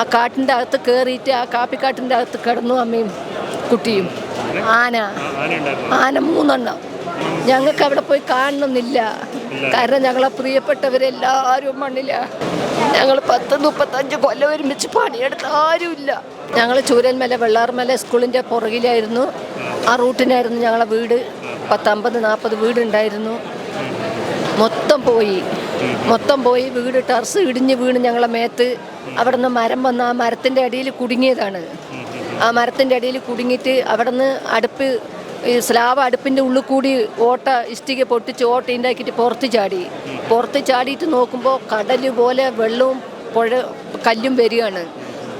ആ കാട്ടിന്റെ അകത്ത് കയറിയിട്ട് ആ കാപ്പിക്കാട്ടിന്റെ അകത്ത് കിടന്നു അമ്മയും കുട്ടിയും. ആന. ആന മൂന്നെണ്ണം. ഞങ്ങൾക്ക് അവിടെ പോയി കാണണമെന്നില്ല കാരണം ഞങ്ങളെ പ്രിയപ്പെട്ടവരെല്ലാവരും മണ്ണില്ല ഞങ്ങൾ പത്ത് മുപ്പത്തഞ്ച് കൊല്ലം ഒരുമിച്ച് പണിയെടുത്ത ആരുമില്ല. ഞങ്ങൾ ചൂരന്മല വെള്ളാർമല സ്കൂളിന്റെ പുറകിലായിരുന്നു. ആ റൂട്ടിനായിരുന്നു ഞങ്ങളെ വീട്. പത്തമ്പത് നാൽപ്പത് വീടുണ്ടായിരുന്നു. മൊത്തം പോയി. മൊത്തം പോയി വീട് ടർസ് ഇടിഞ്ഞ് വീണ് ഞങ്ങളെ മേത്ത്. അവിടെ നിന്ന് മരം വന്ന് ആ മരത്തിന്റെ അടിയിൽ കുടുങ്ങിയതാണ്. ആ മരത്തിന്റെ അടിയിൽ കുടുങ്ങിയിട്ട് അവിടെ നിന്ന് അടുപ്പ് ഈ സ്ലാബ് അടുപ്പിന്റെ ഉള്ളിൽ കൂടി ഓട്ട ഇഷ്ടിക പൊട്ടിച്ച് ഓട്ട ഉണ്ടാക്കിയിട്ട് പുറത്ത് ചാടി. പുറത്ത് ചാടിയിട്ട് നോക്കുമ്പോൾ കടൽ പോലെ വെള്ളവും പുഴ കല്ലും വരികയാണ്.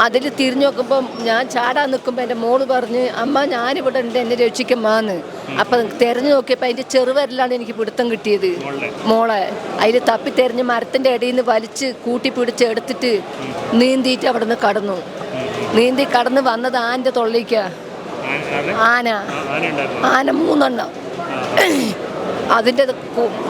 അതിൽ തിരിഞ്ഞു നോക്കുമ്പോൾ ഞാൻ ചാടാൻ നിൽക്കുമ്പോൾ എന്റെ മോൾ പറഞ്ഞ് അമ്മ ഞാനിവിടെ ഉണ്ട് എന്നെ രക്ഷിക്കമ്മാന്ന്. അപ്പം തിരഞ്ഞു നോക്കിയപ്പോൾ അതിന്റെ ചെറുവരലാണ് എനിക്ക് പിടുത്തം കിട്ടിയത്. മോളെ. അതിൽ തപ്പി തെരഞ്ഞ് മരത്തിന്റെ ഇടയിൽ നിന്ന് വലിച്ച് കൂട്ടി പിടിച്ച് എടുത്തിട്ട് നീന്തിയിട്ട് അവിടെ നിന്ന് കടന്നു. നീന്തി കടന്ന് വന്നത് ആന്റെ തൊള്ളിക്ക. ആന? ആന. മൂന്നെണ്ണം. അതിന്റെ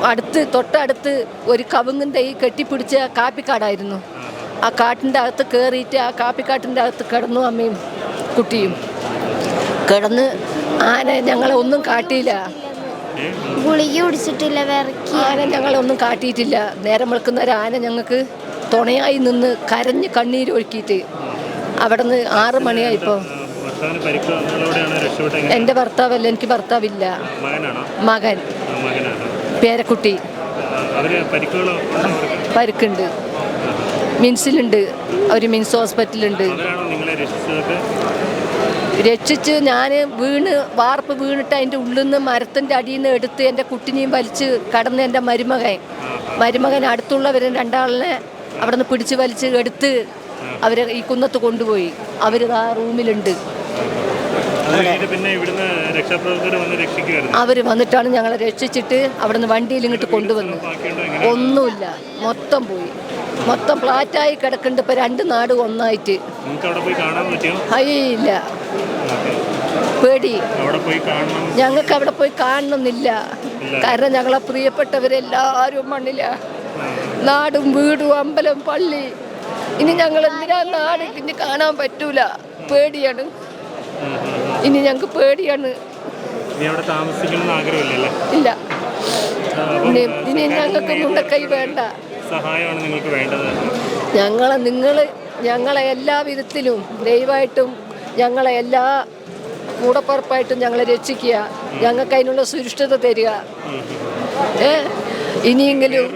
അടുത്ത് തൊട്ടടുത്ത് ഒരു കവുങ്ങിന്റെ ഈ കെട്ടിപ്പിടിച്ച കാപ്പിക്കാടായിരുന്നു. ആ കാട്ടിന്റെ അകത്ത് കയറിയിട്ട് ആ കാപ്പിക്കാട്ടിന്റെ അകത്ത് കിടന്നു അമ്മയും കുട്ടിയും. കിടന്ന് ആന ഞങ്ങളെ ഒന്നും കാട്ടിയില്ല. ഗുളിക കുടിച്ചിട്ടില്ല വിറക്കി. ആന ഞങ്ങളെ ഒന്നും കാട്ടിയിട്ടില്ല. നേരം വെളുക്കുന്ന ഒരു ആന ഞങ്ങൾക്ക് തുണയായി നിന്ന് കരഞ്ഞ് കണ്ണീരൊഴുക്കിയിട്ട് അവിടെ നിന്ന് ആറ് മണിയായിപ്പോൾ എന്റെ എന്റെ ഭർത്താവല്ല എനിക്ക് ഭർത്താവില്ല. മകൻ. പേരക്കുട്ടി. പരുക്കുണ്ട്. മിൻസിലുണ്ട്. ഒരു മിൻസ് ഹോസ്പിറ്റലുണ്ട്. രക്ഷിച്ച് ഞാൻ വീണ് വാർപ്പ് വീണിട്ട് അതിന്റെ ഉള്ളിൽ നിന്ന് മരത്തിന്റെ അടിയിൽ നിന്ന് എടുത്ത് എന്റെ കുട്ടിനെയും വലിച്ച് കടന്ന് എന്റെ മരുമകൻ. മരുമകൻ അടുത്തുള്ളവർ രണ്ടാളിനെ അവിടെ നിന്ന് പിടിച്ച് വലിച്ച് എടുത്ത് അവരെ ഈ കുന്നത്ത് കൊണ്ടുപോയി. അവർ ആ റൂമിലുണ്ട്. അവർ വന്നിട്ടാണ് ഞങ്ങളെ രക്ഷിച്ചിട്ട് അവിടെ നിന്ന് വണ്ടിയിൽ ഇങ്ങോട്ട് കൊണ്ടുവന്നു ഒന്നുമില്ല. മൊത്തം പോയി. മൊത്തം ഫ്ലാറ്റായി കിടക്കുന്നുണ്ട്. ഇപ്പൊ രണ്ട് നാട് ഒന്നായിട്ട്. അയ്യില്ല പേടി. ഞങ്ങൾക്ക് അവിടെ പോയി കാണണമെന്നില്ല കാരണം ഞങ്ങളെ പ്രിയപ്പെട്ടവരെല്ലാവരും മണ്ണില്ല നാടും വീടും അമ്പലം പള്ളി. ഇനി ഞങ്ങൾ എന്തിനാ നാട് ഇനി കാണാൻ പറ്റൂല? പേടിയാണ്. ഇനി ഞങ്ങൾക്ക് പേടിയാണ്. ഇല്ല. ഇനി ഞങ്ങൾക്ക് മുണ്ടക്കൈ വേണ്ട. സഹായമാണ് നിങ്ങൾക്ക് വേണ്ടത്? ഞങ്ങൾ നിങ്ങൾ ഞങ്ങളെ എല്ലാ വിധത്തിലും ദയവായിട്ടും ഞങ്ങളെ എല്ലാ കൂടപ്പുറപ്പായിട്ടും ഞങ്ങളെ രക്ഷിക്കുക. ഞങ്ങൾക്ക് അതിനുള്ള സുരക്ഷിത തരിക. ഏ? ഇനിയെങ്കിലും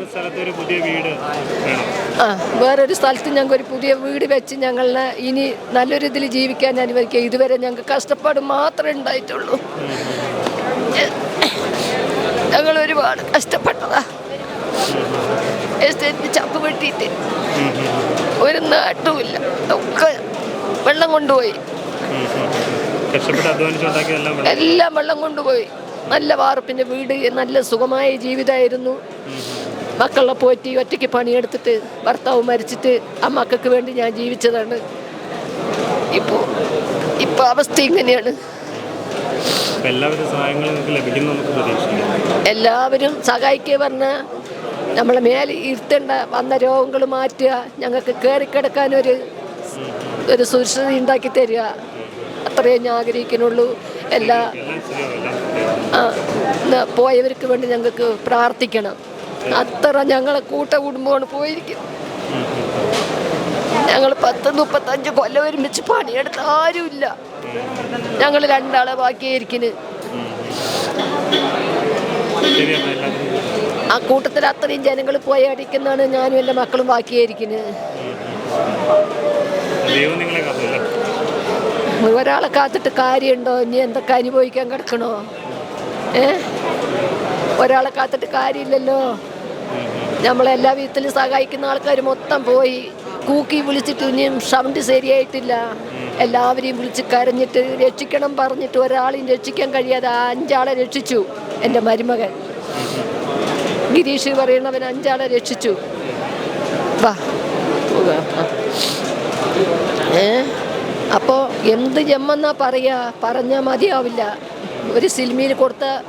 ആ വേറൊരു സ്ഥലത്ത് ഞങ്ങൾക്ക് ഒരു പുതിയ വീട് വെച്ച് ഞങ്ങളെ ഇനി നല്ലൊരു ഇതിൽ ജീവിക്കാൻ അനുവദിക്കുക. ഇതുവരെ ഞങ്ങൾക്ക് കഷ്ടപ്പാട് മാത്രമേ ഉണ്ടായിട്ടുള്ളൂ. ഞങ്ങൾ ഒരുപാട് കഷ്ടപ്പെട്ടതാ. എസ്റ്റേറ്റിന് ചപ്പ് വെട്ടിയിട്ട് ഒരു നാട്ടുമില്ല. ഒക്കെ വെള്ളം കൊണ്ടുപോയി. എല്ലാം വെള്ളം. കൊണ്ടുപോയി. നല്ല വാർപ്പിന്റെ വീട് നല്ല സുഖമായ ജീവിതമായിരുന്നു മക്കളെ പോറ്റി ഒറ്റയ്ക്ക് പണിയെടുത്തിട്ട് ഭർത്താവ് മരിച്ചിട്ട് ആ മക്കൾക്ക് വേണ്ടി ഞാൻ ജീവിച്ചതാണ്. ഇപ്പോൾ ഇപ്പോൾ അവസ്ഥ ഇങ്ങനെയാണ്. എല്ലാവരും സഹായിക്കുക പറഞ്ഞാൽ നമ്മളെ മേലെ ഇരുത്തേണ്ട വന്ന രോഗങ്ങൾ മാറ്റുക ഞങ്ങൾക്ക് കയറിക്കിടക്കാനൊരു ഒരു ഒരു സുരക്ഷിത ഉണ്ടാക്കി തരിക. അത്രയേ ഞാൻ ആഗ്രഹിക്കുന്നുള്ളൂ. എല്ലാ പോയവർക്ക് വേണ്ടി ഞങ്ങൾക്ക് പ്രാർത്ഥിക്കണം. അത്ര ഞങ്ങളെ കൂട്ട കുടുംബമാണ് പോയിരിക്കുന്നത്. ഞങ്ങൾ പത്ത് മുപ്പത്തഞ്ച് കൊല്ലം ഒരുമിച്ച് പണിയെടുത്ത ആരുമില്ല. ഞങ്ങൾ രണ്ടാളെ ബാക്കിയായിരിക്കുന്നു ആ കൂട്ടത്തിൽ അത്രയും ജനങ്ങൾ പോയി അടിക്കുന്നതാണ് ഞാനും എന്റെ മക്കളും ബാക്കിയായിരിക്കുന്നത് ഒരാളെ കാത്തിട്ട് കാര്യമുണ്ടോ? ഇനി എന്തൊക്കെ അനുഭവിക്കാൻ കിടക്കണോ? ഏ? ഒരാളെ കാത്തിട്ട് കാര്യമില്ലല്ലോ. നമ്മളെല്ലാ വിധത്തിലും സഹായിക്കുന്ന ആൾക്കാർ മൊത്തം പോയി. കൂക്കി വിളിച്ചിട്ട് ഇനിയും സൗണ്ട് ശരിയായിട്ടില്ല. എല്ലാവരെയും വിളിച്ച് കരഞ്ഞിട്ട് രക്ഷിക്കണം പറഞ്ഞിട്ട് ഒരാളെയും രക്ഷിക്കാൻ കഴിയാതെ അഞ്ചാളെ രക്ഷിച്ചു എന്റെ മരുമകൻ. ഗിരീഷ് പറയുന്നവൻ അഞ്ചാളെ രക്ഷിച്ചു. വാ. ഏ? അപ്പോൾ എന്ത് ജമ്മെന്നാ പറയുക പറഞ്ഞാൽ മതിയാവില്ല. ഒരു സിനിമയിൽ കൊടുത്ത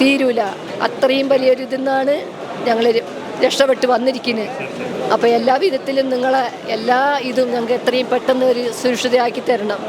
തീരൂല. അത്രയും വലിയൊരു ഇതെന്നാണ് രക്ഷപ്പെട്ട് വന്നിരിക്കുന്നത് അപ്പോൾ എല്ലാ വിധത്തിലും നിങ്ങളെ എല്ലാ ഇതും ഞങ്ങൾക്ക് എത്രയും പെട്ടെന്ന് ഒരു സുരക്ഷിതയാക്കി തരണം.